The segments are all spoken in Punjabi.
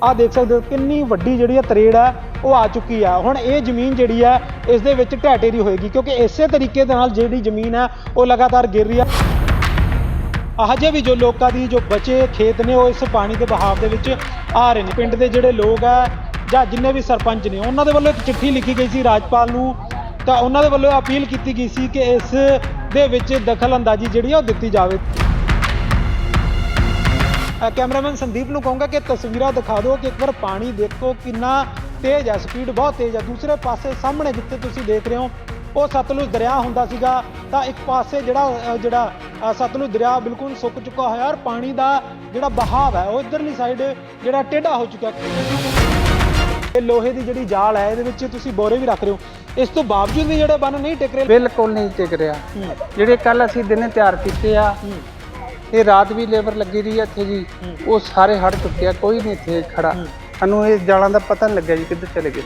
ਆ ਦੇਖ ਸਕਦੇ ਹੋ ਕਿੰਨੀ ਵੱਡੀ ਜਿਹੜੀ ਹੈ ਤਰੇੜ ਹੈ ਉਹ ਆ ਚੁੱਕੀ ਆ। ਹੁਣ ਇਹ ਜ਼ਮੀਨ ਜਿਹੜੀ ਹੈ ਇਸ ਦੇ ਵਿੱਚ ਢਹਿ ਢੇਰੀ ਹੋਏਗੀ, ਕਿਉਂਕਿ ਇਸੇ ਤਰੀਕੇ ਦੇ ਨਾਲ ਜਿਹੜੀ ਜ਼ਮੀਨ ਹੈ ਉਹ ਲਗਾਤਾਰ ਗਿਰ ਰਹੀ ਹੈ ਹਜੇ ਵੀ ਜੋ ਲੋਕਾਂ ਦੀ ਜੋ ਬਚੇ ਖੇਤ ਨੇ, ਉਹ ਇਸ ਪਾਣੀ ਦੇ ਬਹਾਵ ਦੇ ਵਿੱਚ ਆ ਰਹੇ ਨੇ। ਪਿੰਡ ਦੇ ਜਿਹੜੇ ਲੋਕ ਆ, ਜਾਂ ਜਿੰਨੇ ਵੀ ਸਰਪੰਚ ਨੇ, ਉਹਨਾਂ ਦੇ ਵੱਲੋਂ ਇੱਕ ਚਿੱਠੀ ਲਿਖੀ ਗਈ ਸੀ ਰਾਜਪਾਲ ਨੂੰ, ਤਾਂ ਉਹਨਾਂ ਦੇ ਵੱਲੋਂ ਅਪੀਲ ਕੀਤੀ ਗਈ ਸੀ ਕਿ ਇਸ ਦੇ ਵਿੱਚ ਦਖਲ ਅੰਦਾਜ਼ੀ ਜਿਹੜੀ ਆ, ਉਹ ਦਿੱਤੀ ਜਾਵੇ। ਕੈਮਰਾਮੈਨ ਸੰਦੀਪ ਨੂੰ ਕਹੂੰਗਾ ਕਿ ਤਸਵੀਰਾਂ ਦਿਖਾ ਦਿਓ ਕਿ ਇੱਕ ਵਾਰ ਪਾਣੀ ਦੇਖੋ ਕਿੰਨਾ ਤੇਜ਼ ਹੈ ਸਪੀਡ ਬਹੁਤ ਤੇਜ਼ ਹੈ ਦੂਸਰੇ ਪਾਸੇ ਸਾਹਮਣੇ ਜਿੱਥੇ ਤੁਸੀਂ ਦੇਖ ਰਹੇ ਹੋ ਉਹ ਸਤਲੁਜ ਦਰਿਆ ਹੁੰਦਾ ਸੀਗਾ। ਤਾਂ ਇੱਕ ਪਾਸੇ ਜਿਹੜਾ ਜਿਹੜਾ ਸਤਲੁਜ ਦਰਿਆ ਬਿਲਕੁਲ ਸੁੱਕ ਚੁੱਕਾ ਹੋਇਆ ਔਰ ਪਾਣੀ ਦਾ ਜਿਹੜਾ ਬਹਾਵ ਹੈ ਉਹ ਇਧਰਲੀ ਸਾਈਡ ਜਿਹੜਾ ਟੇਢਾ ਹੋ ਚੁੱਕਾ ਇਹ ਲੋਹੇ ਦੀ ਜਿਹੜੀ ਜਾਲ ਹੈ ਇਹਦੇ ਵਿੱਚ ਤੁਸੀਂ ਬੋਰੇ ਵੀ ਰੱਖ ਰਹੇ ਹੋ। ਇਸ ਤੋਂ ਬਾਵਜੂਦ ਵੀ ਜਿਹੜੇ ਬੰਨ ਨਹੀਂ ਟਿਕ ਰਹੇ। ਬਿਲਕੁਲ ਨਹੀਂ ਟਿਕ ਰਿਹਾ। ਜਿਹੜੇ ਕੱਲ ਅਸੀਂ ਦਿਨੇ ਤਿਆਰ ਕੀਤੇ ਆ ਇਹ ਰਾਤ ਵੀ ਲੇਬਰ ਲੱਗੀ ਰਹੀ ਆ ਇੱਥੇ ਜੀ। ਹੂੰ। ਉਹ ਸਾਰੇ ਹੜ ਚੁੱਕੇ ਆ ਕੋਈ ਨਹੀਂ ਇੱਥੇ ਖੜਾ। ਹੂੰ। ਸਾਨੂੰ ਇਹ ਜਾਲਾਂ ਦਾ ਪਤਾ ਨਹੀਂ ਲੱਗਿਆ ਜੀ ਕਿੱਧਰ ਚਲੇ ਗਏ।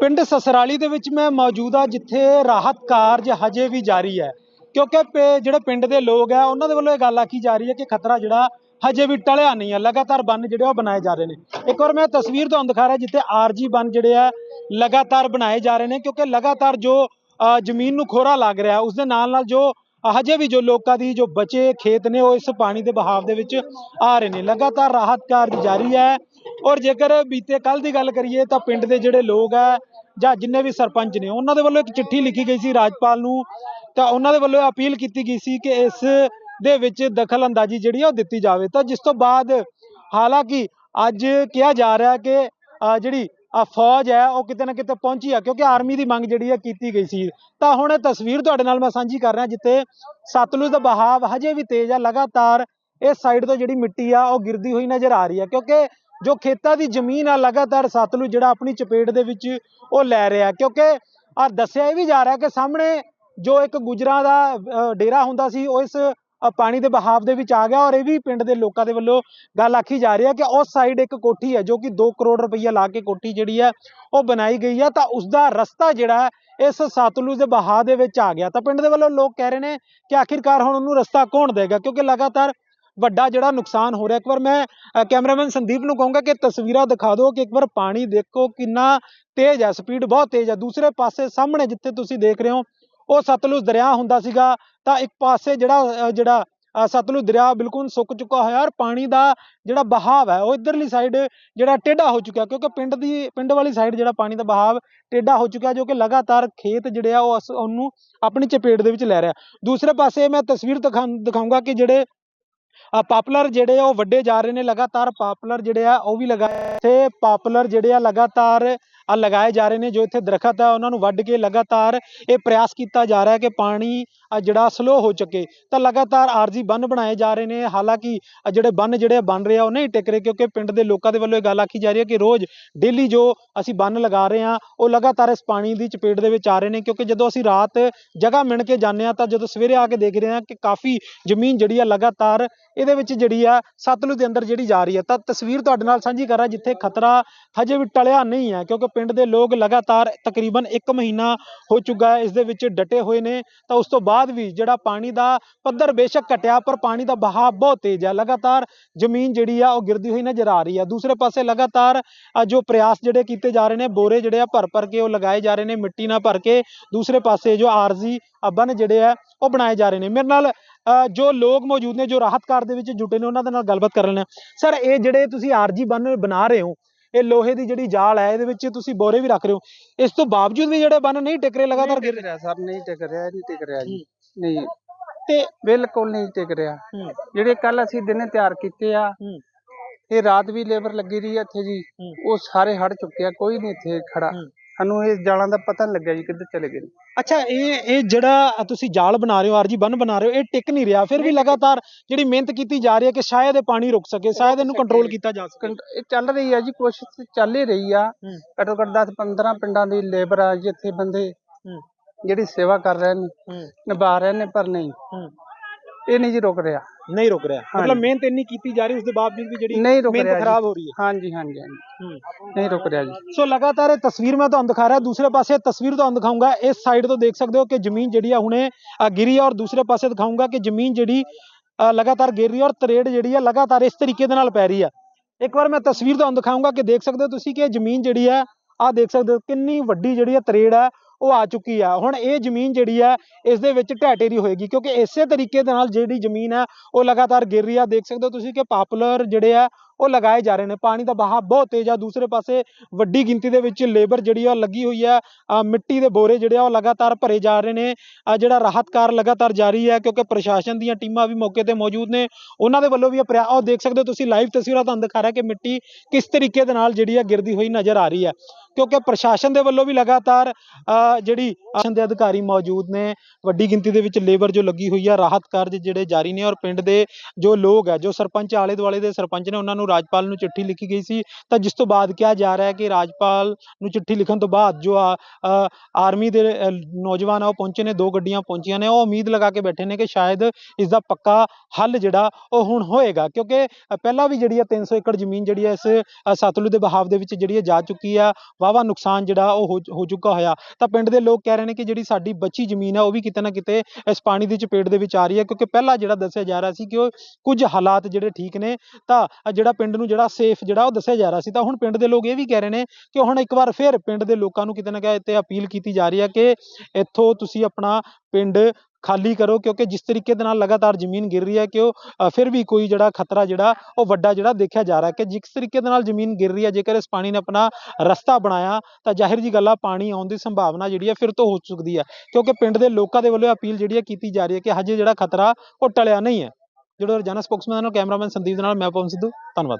ਪਿੰਡ ਸਸਰਾਲੀ ਦੇ ਵਿੱਚ ਮੈਂ ਮੌਜੂਦ ਆ ਜਿੱਥੇ ਰਾਹਤ ਕਾਰਜ ਹਜੇ ਵੀ ਜਾਰੀ ਹੈ। ਕਿਉਂਕਿ ਜਿਹੜੇ ਪਿੰਡ ਦੇ ਲੋਕ ਆ ਉਹਨਾਂ ਦੇ ਵੱਲੋਂ ਇਹ ਗੱਲ ਆਖੀ ਜਾ ਰਹੀ ਹੈ ਕਿ ਖਤਰਾ ਜਿਹੜਾ ਹਜੇ ਵੀ ਟਲਿਆ ਨਹੀਂ ਹੈ। ਲਗਾਤਾਰ ਬੰਨ ਜਿਹੜੇ ਉਹ ਬਣਾਏ ਜਾ ਰਹੇ ਨੇ। ਇੱਕ ਵਾਰ ਮੈਂ ਤਸਵੀਰ ਤੁਹਾਨੂੰ ਦਿਖਾ ਰਿਹਾ ਜਿੱਥੇ ਆਰਜੀ ਬੰਨ ਜਿਹੜੇ ਆ ਲਗਾਤਾਰ ਬਣਾਏ ਜਾ ਰਹੇ ਨੇ। ਕਿਉਂਕਿ ਲਗਾਤਾਰ ਜੋ ਜ਼ਮੀਨ ਨੂੰ ਖੋਰਾ ਲੱਗ ਰਿਹਾ। ਉਸ ਦੇ ਨਾਲ ਨਾਲ ਜੋ ਹਜੇ ਵੀ ਜੋ ਲੋਕਾਂ ਦੀ ਜੋ ਬਚੇ ਖੇਤ ਨੇ, ਉਹ ਇਸ ਪਾਣੀ ਦੇ ਬਹਾਵ ਦੇ ਵਿੱਚ ਆ ਰਹੇ ਨੇ। ਲਗਾਤਾਰ ਰਾਹਤ ਕਾਰਜ ਜਾਰੀ ਹੈ। ਔਰ ਜੇਕਰ ਬੀਤੇ ਕੱਲ ਦੀ ਗੱਲ ਕਰੀਏ ਤਾਂ ਪਿੰਡ ਦੇ ਜਿਹੜੇ ਲੋਕ ਹੈ ਜਾਂ ਜਿੰਨੇ ਵੀ ਸਰਪੰਚ ਨੇ, ਉਹਨਾਂ ਦੇ ਵੱਲੋਂ ਇੱਕ ਚਿੱਠੀ ਲਿਖੀ ਗਈ ਸੀ ਰਾਜਪਾਲ ਨੂੰ। ਤਾਂ ਉਹਨਾਂ ਦੇ ਵੱਲੋਂ ਅਪੀਲ ਕੀਤੀ ਗਈ ਸੀ ਕਿ ਇਸ ਦੇ ਵਿੱਚ ਦਖਲ ਅੰਦਾਜ਼ੀ ਜਿਹੜੀ ਆ ਉਹ ਦਿੱਤੀ ਜਾਵੇ। ਤਾਂ ਜਿਸ ਤੋਂ ਬਾਅਦ ਹਾਲਾਂਕਿ ਅੱਜ ਕਿਹਾ ਜਾ ਰਿਹਾ ਕਿ ਜਿਹੜੀ ਅ, ਫੌਜ ਹੈ ਉਹ ਕਿਤੇ ਨਾ ਕਿਤੇ ਪਹੁੰਚੀ ਆ ਕਿਉਂਕਿ ਆਰਮੀ ਦੀ ਮੰਗ ਜਿਹੜੀ ਹੈ ਕੀਤੀ ਗਈ ਸੀ। ਤਾਂ ਹੁਣ ਇਹ ਤਸਵੀਰ ਤੁਹਾਡੇ ਨਾਲ ਮੈਂ ਸਾਂਝੀ ਕਰ ਰਿਹਾ ਜਿੱਥੇ ਸਤਲੁਜ ਦਾ ਬਹਾਵ ਹਜੇ ਵੀ ਤੇਜ਼ ਆ ਲਗਾਤਾਰ ਇਸ ਸਾਈਡ ਤੋਂ ਜਿਹੜੀ ਮਿੱਟੀ ਆ ਉਹ ਗਿਰਦੀ ਹੋਈ ਨਜ਼ਰ ਆ ਰਹੀ ਹੈ ਕਿਉਂਕਿ ਜੋ ਖੇਤਾਂ ਦੀ ਜ਼ਮੀਨ ਆ ਲਗਾਤਾਰ ਸਤਲੁਜ ਜਿਹੜਾ ਆਪਣੀ ਚਪੇਟ ਦੇ ਵਿੱਚ ਉਹ ਲੈ ਰਿਹਾ। ਕਿਉਂਕਿ ਆ ਦੱਸਿਆ ਇਹ ਵੀ ਜਾ ਰਿਹਾ ਕਿ ਸਾਹਮਣੇ ਜੋ ਇੱਕ ਗੁਜਰਾਂ ਦਾ ਡੇਰਾ ਹੁੰਦਾ ਸੀ ਉਹ ਇਸ ਪਾਣੀ ਦੇ ਬਹਾਵ ਦੇ ਵਿੱਚ ਆ ਗਿਆ ਔਰ ਇਹ ਵੀ ਪਿੰਡ ਦੇ ਲੋਕਾਂ ਦੇ ਵੱਲੋਂ ਗੱਲ ਆਖੀ ਜਾ ਰਹੀ ਹੈ ਕਿ ਉਸ ਸਾਈਡ ਇੱਕ ਕੋਠੀ ਹੈ ਜੋ ਕਿ 2 ਕਰੋੜ ਰੁਪਈਆ ਲਾ ਕੇ ਕੋਠੀ ਜਿਹੜੀ ਹੈ ਉਹ ਬਣਾਈ ਗਈ ਹੈ ਤਾਂ ਉਸ ਦਾ ਰਸਤਾ ਜਿਹੜਾ ਇਸ ਸਤਲੁਜ ਦੇ ਬਹਾਅ ਦੇ ਵਿੱਚ ਆ ਗਿਆ। ਤਾਂ ਪਿੰਡ ਦੇ ਵੱਲੋਂ ਲੋਕ ਕਹਿ ਰਹੇ ਨੇ ਕਿ ਆਖਿਰਕਾਰ ਹੁਣ ਉਹਨੂੰ ਰਸਤਾ ਕੌਣ ਦੇਗਾ ਕਿਉਂਕਿ ਲਗਾਤਾਰ ਵੱਡਾ ਜਿਹੜਾ ਨੁਕਸਾਨ ਹੋ ਰਿਹਾ। ਇੱਕ ਵਾਰ ਮੈਂ ਕੈਮਰਾਮੈਨ ਸੰਦੀਪ ਨੂੰ ਕਹੂੰਗਾ ਕਿ ਤਸਵੀਰਾਂ ਦਿਖਾ ਦਿਓ ਕਿ ਇੱਕ ਵਾਰ ਪਾਣੀ ਦੇਖੋ ਕਿੰਨਾ ਤੇਜ਼ ਹੈ ਸਪੀਡ ਬਹੁਤ ਤੇਜ਼ ਹੈ। ਦੂਸਰੇ ਪਾਸੇ ਸਾਹਮਣੇ ਜਿੱਥੇ ਤੁਸੀਂ ਦੇਖ ਰਹੇ ਹੋ ਉਹ ਸਤਲੁਜ ਦਰਿਆ ਹੁੰਦਾ ਸੀਗਾ, ਤਾਂ ਇੱਕ ਪਾਸੇ ਜਿਹੜਾ ਜਿਹੜਾ ਸਤਲੁਜ ਦਰਿਆ ਬਿਲਕੁਲ ਸੁੱਕ ਚੁੱਕਾ ਹੋਇਆ ਔਰ ਪਾਣੀ ਦਾ ਜਿਹੜਾ ਬਹਾਵ ਹੈ, ਉਹ ਇਧਰਲੀ ਸਾਈਡ ਜਿਹੜਾ ਟੇਢਾ ਹੋ ਚੁੱਕਿਆ, ਕਿਉਂਕਿ ਪਿੰਡ ਦੀ, ਪਿੰਡ ਵਾਲੀ ਸਾਈਡ ਜਿਹੜਾ ਪਾਣੀ ਦਾ ਬਹਾਵ ਟੇਢਾ ਹੋ ਚੁੱਕਿਆ, ਜੋ ਕਿ ਲਗਾਤਾਰ ਖੇਤ ਜਿਹੜੇ ਆ, ਉਹ ਅਸ- ਉਹਨੂੰ ਆਪਣੀ ਚਪੇਟ ਦੇ ਵਿੱਚ ਲੈ ਰਿਹਾ। ਦੂਸਰੇ ਪਾਸੇ ਮੈਂ ਤਸਵੀਰ ਦਿਖਾ, ਦਿਖਾਊਂਗਾ ਕਿ ਜਿਹੜੇ ਪਾਪੂਲਰ ਜਿਹੜੇ ਆ, ਉਹ ਵੱਡੇ ਜਾ ਰਹੇ ਨੇ, ਲਗਾਤਾਰ ਪਾਪੂਲਰ ਜਿਹੜੇ ਆ, ਉਹ ਵੀ ਲਗਾਏ ਇੱਥੇ ਪਾਪੂਲਰ ਜਿਹੜੇ ਆ, ਲਗਾਤਾਰ ਆ ਲਗਾਏ ਜਾ ਰਹੇ ਨੇ, ਜੋ ਇੱਥੇ ਦਰਖਤ ਆ, ਉਹਨਾਂ ਨੂੰ ਵੱਢ ਕੇ ਲਗਾਤਾਰ ਇਹ ਪ੍ਰਯਾਸ ਕੀਤਾ ਜਾ ਰਿਹਾ ਹੈ ਕਿ ਪਾਣੀ ਜਿਹੜਾ ਸਲੋ ਹੋ ਚੁੱਕੇ। ਤਾਂ ਲਗਾਤਾਰ ਆਰਜੀ ਬੰਨ ਬਣਾਏ ਜਾ ਰਹੇ ਨੇ। ਹਾਲਾਂਕਿ ਜਿਹੜੇ ਬੰਨ ਜਿਹੜੇ ਆ ਬਣ ਰਹੇ ਆ, ਉਹ ਨਹੀਂ ਟਿਕ ਰਹੇ, ਕਿਉਂਕਿ ਪਿੰਡ ਦੇ ਲੋਕਾਂ ਦੇ ਵੱਲੋਂ ਇਹ ਗੱਲ ਆਖੀ ਜਾ ਰਹੀ ਹੈ ਕਿ ਰੋਜ਼ ਡੇਲੀ ਜੋ ਅਸੀਂ ਬੰਨ ਲਗਾ ਰਹੇ ਹਾਂ, ਉਹ ਲਗਾਤਾਰ ਇਸ ਪਾਣੀ ਦੀ ਚਪੇਟ ਦੇ ਵਿੱਚ ਆ ਰਹੇ ਨੇ, ਕਿਉਂਕਿ ਜਦੋਂ ਅਸੀਂ ਰਾਤ ਜਗ੍ਹਾ ਮਿਣ ਕੇ ਜਾਂਦੇ ਹਾਂ, ਤਾਂ ਜਦੋਂ ਸਵੇਰੇ ਆ ਕੇ ਦੇਖ ਰਹੇ ਹਾਂ ਕਿ ਕਾਫੀ ਜ਼ਮੀਨ ਜਿਹੜੀ ਆ ਲਗਾਤਾਰ ਇਹਦੇ ਵਿੱਚ ਜਿਹੜੀ ਆ ਸਤਲੁਜ ਦੇ ਅੰਦਰ ਜਿਹੜੀ ਜਾ ਰਹੀ ਹੈ। ਤਾਂ ਤਸਵੀਰ ਤੁਹਾਡੇ ਨਾਲ ਸਾਂਝੀ ਕਰਾਂ, ਜਿੱਥੇ ਖਤਰਾ ਹਜੇ ਵੀ ਟਲਿਆ ਨਹੀਂ ਹੈ, ਕਿਉਂਕਿ ਪਿੰਡ ਦੇ ਲੋਕ ਲਗਾਤਾਰ ਤਕਰੀਬਨ 1 ਮਹੀਨਾ ਹੋ ਚੁੱਕਾ ਹੈ ਇਸ ਦੇ ਵਿੱਚ ਡਟੇ ਹੋਏ ਨੇ। ਤਾਂ ਉਸ ਤੋਂ ਬਾਅਦ ਵੀ ਜਿਹੜਾ ਪਾਣੀ ਦਾ ਪੱਧਰ ਬੇਸ਼ੱਕ ਘਟਿਆ ਪਰ ਪਾਣੀ ਦਾ ਬਹਾਅ ਬਹੁਤ ਤੇਜ਼ ਹੈ। ਲਗਾਤਾਰ ਜ਼ਮੀਨ ਜਿਹੜੀ ਆ ਉਹ ਗਿਰਦੀ ਹੋਈ ਨਜ਼ਰ ਆ ਰਹੀ ਹੈ। ਦੂਸਰੇ ਪਾਸੇ ਲਗਾਤਾਰ ਜੋ ਪ੍ਰਯਾਸ ਜਿਹੜੇ ਕੀਤੇ ਜਾ ਰਹੇ ਨੇ ਬੋਰੇ ਜਿਹੜੇ ਆ ਭਰ ਭਰ ਕੇ ਉਹ ਲਗਾਏ ਜਾ ਰਹੇ ਨੇ ਮਿੱਟੀ ਨਾਲ ਭਰ ਕੇ। ਦੂਸਰੇ ਪਾਸੇ ਜੋ ਆਰਜ਼ੀ ਬੰਨ ਜਿਹੜੇ ਆ ਉਹ ਬਣਾਏ ਜਾ ਰਹੇ ਨੇ। ਮੇਰੇ ਨਾਲ ਅ, ਜੋ ਲੋਕ ਮੌਜੂਦ ਨੇ ਜੋ ਰਾਹਤ ਕਾਰ ਦੇ ਵਿੱਚ ਜੁਟੇ ਨੇ ਉਹਨਾਂ ਦੇ ਨਾਲ ਗੱਲਬਾਤ ਕਰ ਲੈਣਾ ਸਰ ਇਹ ਜਿਹੜੇ ਤੁਸੀਂ ਆਰਜੀ ਬੰਨ ਬਣਾ ਰਹੇ ਹੋ ਇਹ ਲੋਹੇ ਦੀ ਜਿਹੜੀ ਜਾਲ ਹੈ ਇਹਦੇ ਵਿੱਚ ਤੁਸੀਂ ਬੋਰੇ ਵੀ ਰੱਖ ਰਹੇ ਹੋ। ਇਸ ਤੋਂ ਬਾਵਜੂਦ ਵੀ ਜਿਹੜੇ ਬੰਨ ਨਹੀਂ ਟਿਕ ਰਹੇ ਲਗਾਤਾਰ ਗਿਰ ਰਿਹਾ ਸਰ ਨਹੀਂ ਟਿਕ ਰਿਹਾ ਨਹੀਂ ਟਿਕ ਰਿਹਾ ਜੀ। ਨਹੀਂ ਤੇ ਬਿਲਕੁਲ ਨਹੀਂ ਟਿਕ ਰਿਹਾ। ਜਿਹੜੇ ਕੱਲ ਅਸੀਂ ਦਿਨੇ ਤਿਆਰ ਕੀਤੇ ਆ ਇਹ ਰਾਤ ਵੀ ਲੇਬਰ ਲੱਗੀ ਰਹੀ ਇੱਥੇ ਜੀ। ਉਹ ਸਾਰੇ ਹੜ ਚੁੱਕੇ ਆ ਕੋਈ ਨਹੀਂ ਇੱਥੇ ਖੜਾ। ਸਾਨੂੰ ਇਹ ਜਾਲਾਂ ਦਾ ਪਤਾ ਨਹੀਂ ਲੱਗਿਆ ਜੀ ਕਿੱਧਰ ਚਲੇ ਗਏ ਅੱਛਾ ਇਹ ਇਹ ਜਿਹੜਾ ਤੁਸੀਂ ਜਾਲ ਬਣਾ ਰਹੇ ਹੋ ਆਰਜੀ ਬੰਨ ਬਣਾ ਰਹੇ ਹੋ ਇਹ ਟਿਕ ਨਹੀਂ ਰਿਹਾ। ਫਿਰ ਵੀ ਲਗਾਤਾਰ ਜਿਹੜੀ ਮਿਹਨਤ ਕੀਤੀ ਜਾ ਰਹੀ ਹੈ ਕਿ ਸ਼ਾਇਦ ਇਹ ਪਾਣੀ ਰੁਕ ਸਕੇ ਸ਼ਾਇਦ ਇਹਨੂੰ ਕੰਟਰੋਲ ਕੀਤਾ ਜਾ ਸਕੇ। ਕੰਟ- ਇਹ ਚੱਲ ਰਹੀ ਆ ਜੀ ਕੋਸ਼ਿਸ਼ ਤੇ ਚੱਲ ਹੀ ਰਹੀ ਆ। ਹੂੰ। ਘੱਟੋ ਘੱਟ 10 15 ਪਿੰਡਾਂ ਦੀ ਲੇਬਰ ਆ ਜਿੱਥੇ ਬੰਦੇ ਹੂੰ, ਜਿਹੜੀ ਸੇਵਾ ਕਰ ਰਹੇ ਨੇ ਹੂੰ, ਨਿਭਾ ਰਹੇ ਨੇ ਪਰ ਨਹੀਂ। ਹੂੰ। ਇਹ ਨਹੀਂ ਜੀ ਰੁਕ ਰਿਹਾ। ਨਹੀਂ ਰੁਕ ਰਿਹਾ। ਮਤਲਬ। ਮਿਹਨਤ ਇੰਨੀ ਕੀਤੀ ਜਾ ਰਹੀ ਉਸ ਦੇ ਬਾਵਜੂਦ ਵੀ ਜਿਹੜੀ ਨਹੀਂ ਰੁਕ ਰਿਹਾ ਮਿਹਨਤ। ਖਰਾਬ ਹੋ ਰਹੀ ਹੈ। ਹਾਂਜੀ ਹਾਂਜੀ ਹਾਂਜੀ। ਹੂੰ। ਨਹੀਂ ਰੁਕ ਰਿਹਾ ਜੀ। ਸੋ ਲਗਾਤਾਰ ਇਹ ਤਸਵੀਰ ਮੈਂ ਤੁਹਾਨੂੰ ਦਿਖਾ ਰਿਹਾ ਦੂਸਰੇ ਪਾਸੇ ਤਸਵੀਰ ਤੁਹਾਨੂੰ ਦਿਖਾਊਂਗਾ। ਇਸ ਸਾਈਡ ਤੋਂ ਦੇਖ ਸਕਦੇ ਹੋ ਕਿ ਜ਼ਮੀਨ ਜਿਹੜੀ ਆ ਹੁਣੇ ਗਿਰੀ ਆ ਔਰ ਦੂਸਰੇ ਪਾਸੇ ਦਿਖਾਊਂਗਾ ਕਿ ਜ਼ਮੀਨ ਜਿਹੜੀ ਲਗਾਤਾਰ ਗਿਰ ਰਹੀ ਹੈ ਔਰ ਤਰੇੜ ਜਿਹੜੀ ਹੈ ਲਗਾਤਾਰ ਇਸ ਤਰੀਕੇ ਦੇ ਨਾਲ ਪੈ ਰਹੀ ਹੈ ਇੱਕ ਵਾਰ ਮੈਂ ਤਸਵੀਰ ਤੁਹਾਨੂੰ ਦਿਖਾਊਂਗਾ ਕਿ ਦੇਖ ਸਕਦੇ ਹੋ ਤੁਸੀਂ ਕਿ ਇਹ ਜ਼ਮੀਨ ਜਿਹੜੀ ਹੈ ਆਹ ਦੇਖ ਸਕਦੇ ਹੋ ਕਿੰਨੀ ਵੱਡੀ ਜਿਹੜੀ ਹੈ ਤਰੇੜ ਹੈ ਉਹ ਆ ਚੁੱਕੀ ਆ। ਹੁਣ ਇਹ ਜ਼ਮੀਨ ਜਿਹੜੀ ਹੈ ਇਸ ਦੇ ਵਿੱਚ ਢਹਿ ਢੇਰੀ ਹੋਏਗੀ ਕਿਉਂਕਿ ਇਸੇ ਤਰੀਕੇ ਦੇ ਨਾਲ ਜਿਹੜੀ ਜ਼ਮੀਨ ਹੈ ਉਹ ਲਗਾਤਾਰ ਗਿਰ ਰਹੀ ਆ। ਦੇਖ ਸਕਦੇ ਹੋ ਤੁਸੀਂ ਕਿ ਪਾਪੂਲਰ ਜਿਹੜੇ ਆ ਉਹ ਲਗਾਏ ਜਾ ਰਹੇ ਨੇ। ਪਾਣੀ ਦਾ ਵਹਾਅ ਬਹੁਤ ਤੇਜ਼ ਆ। ਦੂਸਰੇ ਪਾਸੇ ਵੱਡੀ ਗਿਣਤੀ ਦੇ ਵਿੱਚ ਲੇਬਰ ਜਿਹੜੀ ਆ ਉਹ ਲੱਗੀ ਹੋਈ ਆ। ਮਿੱਟੀ ਦੇ ਬੋਰੇ ਜਿਹੜੇ ਆ ਉਹ ਲਗਾਤਾਰ ਭਰੇ ਜਾ ਰਹੇ ਨੇ। ਅ, ਜਿਹੜਾ ਰਾਹਤ ਕਾਰ ਲਗਾਤਾਰ ਜਾਰੀ ਹੈ ਕਿਉਂਕਿ ਪ੍ਰਸ਼ਾਸਨ ਦੀਆਂ ਟੀਮਾਂ ਵੀ ਮੌਕੇ ਤੇ ਮੌਜੂਦ ਨੇ। ਉਹਨਾਂ ਦੇ ਵੱਲੋਂ ਵੀ ਇਹ ਉਹ ਦੇਖ ਸਕਦੇ ਹੋ ਤੁਸੀਂ ਲਾਈਵ ਤਸਵੀਰਾਂ ਤੁਹਾਨੂੰ ਦਿਖਾ ਰਿਹਾ ਕਿ ਮਿੱਟੀ ਕਿਸ ਤਰੀਕੇ ਦੇ ਨਾਲ ਜਿਹੜੀ ਆ ਗਿਰਦੀ ਹੋਈ ਨਜ਼ਰ ਆ ਰਹੀ ਹੈ ਕਿਉਂਕਿ ਪ੍ਰਸ਼ਾਸਨ ਦੇ ਵੱਲੋਂ ਵੀ ਲਗਾਤਾਰ ਜਿਹੜੀ ਪ੍ਰਸ਼ਾਸਨ ਦੇ ਅਧਿਕਾਰੀ ਮੌਜੂਦ ਨੇ। ਵੱਡੀ ਗਿਣਤੀ ਦੇ ਵਿੱਚ ਲੇਬਰ ਜੋ ਲੱਗੀ ਹੋਈ ਆ ਰਾਹਤ ਕਾਰਜ ਜਿਹੜੇ ਜਾਰੀ ਨੇ ਔਰ ਪਿੰਡ ਦੇ ਜੋ ਲੋਕ ਹੈ ਜੋ ਸਰਪੰਚ ਆਲੇ ਦੁਆਲੇ ਦੇ ਸਰਪੰਚ ਨੇ ਉਹਨਾਂ ਨੂੰ ਰਾਜਪਾਲ ਨੂੰ ਚਿੱਠੀ ਲਿਖੀ ਗਈ ਸੀ ਤਾਂ ਜਿਸ ਤੋਂ ਬਾਅਦ ਕਿਹਾ ਜਾ ਰਿਹਾ ਹੈ ਕਿ ਰਾਜਪਾਲ ਨੂੰ ਚਿੱਠੀ ਲਿਖਣ ਤੋਂ ਬਾਅਦ ਜੋ ਆਰਮੀ ਦੇ ਅ, ਨੌਜਵਾਨ ਆ ਉਹ ਪਹੁੰਚੇ ਨੇ ਦੋ ਗੱਡੀਆਂ ਪਹੁੰਚੀਆਂ ਨੇ ਉਹ ਉਮੀਦ ਲਗਾ ਕੇ ਬੈਠੇ ਨੇ ਕਿ ਸ਼ਾਇਦ ਇਸ ਦਾ ਪੱਕਾ ਹੱਲ ਜਿਹੜਾ ਉਹ ਹੁਣ ਹੋਏਗਾ ਕਿਉਂਕਿ ਪਹਿਲਾਂ ਵੀ ਜਿਹੜੀ ਆ 300 ਏਕੜ ਜ਼ਮੀਨ ਜਿਹੜੀ ਹੈ ਇਸ ਸਤਲੁਜ ਦੇ ਬਹਾਵ ਦੇ ਵਿੱਚ ਜਿਹੜੀ ਹੈ ਜਾ ਚੁੱਕੀ ਆ ਵਾਵਾ ਨੁਕਸਾਨ ਜਿਹੜਾ ਉਹ ਹੋ- ਚੁੱਕਾ ਹੋਇਆ ਤਾਂ ਪਿੰਡ ਦੇ ਲੋਕ ਕਹਿ ਰਹੇ ਨੇ ਕਿ ਜਿਹੜੀ ਸਾਡੀ ਬੱਚੀ ਜ਼ਮੀਨ ਹੈ ਉਹ ਵੀ ਕਿਤੇ ਨਾ ਕਿਤੇ ਇਸ ਪਾਣੀ ਦੀ ਚਪੇਟ ਦੇ ਵਿੱਚ ਆ ਰਹੀ ਹੈ ਕਿਉਂਕਿ ਪਹਿਲਾਂ ਜਿਹੜਾ ਦੱਸਿਆ ਜਾ ਰਿਹਾ ਸੀ ਕਿ ਉਹ ਕੁਝ ਹਾਲਾਤ ਜਿਹੜੇ ਠੀਕ ਨੇ ਤਾਂ ਜਿਹੜਾ ਪਿੰਡ ਨੂੰ ਜਿਹੜਾ ਸੇਫ ਜਿਹੜਾ ਉਹ ਦੱਸਿਆ ਜਾ ਰਿਹਾ ਸੀ ਤਾਂ ਹੁਣ ਪਿੰਡ ਦੇ ਲੋਕ ਇਹ ਵੀ ਕਹਿ ਰਹੇ ਨੇ ਕਿ ਹੁਣ ਇੱਕ ਵਾਰ ਫਿਰ ਪਿੰਡ ਦੇ ਲੋਕਾਂ ਨੂੰ ਕਿਤੇ ਨਾ ਕਿਤੇ ਅਪੀਲ ਕੀਤੀ ਜਾ ਰਹੀ ਹੈ ਕਿ ਇੱਥੋਂ ਤੁਸੀਂ ਆਪਣਾ ਪਿੰਡ ਖਾਲੀ ਕਰੋ ਕਿਉਂਕਿ ਜਿਸ ਤਰੀਕੇ ਦੇ ਨਾਲ ਲਗਾਤਾਰ ਜ਼ਮੀਨ ਗਿਰ ਰਹੀ ਹੈ ਕਿ ਉਹ ਫਿਰ ਵੀ ਕੋਈ ਜਿਹੜਾ ਖਤਰਾ ਜਿਹੜਾ ਉਹ ਵੱਡਾ ਜਿਹੜਾ ਦੇਖਿਆ ਜਾ ਰਿਹਾ ਕਿ ਜਿਸ ਤਰੀਕੇ ਦੇ ਨਾਲ ਜ਼ਮੀਨ ਗਿਰ ਰਹੀ ਹੈ, ਜੇਕਰ ਇਸ ਪਾਣੀ ਨੇ ਆਪਣਾ ਰਸਤਾ ਬਣਾਇਆ ਤਾਂ ਜ਼ਾਹਿਰ ਜੀ ਗੱਲ ਆ, ਪਾਣੀ ਆਉਣ ਦੀ ਸੰਭਾਵਨਾ ਜਿਹੜੀ ਹੈ ਫਿਰ ਤੋਂ ਹੋ ਚੁੱਕਦੀ ਹੈ ਕਿਉਂਕਿ ਪਿੰਡ ਦੇ ਲੋਕਾਂ ਦੇ ਵੱਲੋਂ ਅਪੀਲ ਜਿਹੜੀ ਹੈ ਕੀਤੀ ਜਾ ਰਹੀ ਹੈ ਕਿ ਹਜੇ ਜਿਹੜਾ ਖਤਰਾ ਉਹ ਟਲਿਆ ਨਹੀਂ ਹੈ। ਜਿਹੜਾ ਰੋਜ਼ਾਨਾ ਸਪੋਕਸਮੈਨ ਨਾਲ ਕੈਮਰਾਮੈਨ ਸੰਦੀਪ ਦੇ ਨਾਲ ਮੈਂ ਪਵਨ ਸਿੱਧੂ ਧੰਨਵਾਦ।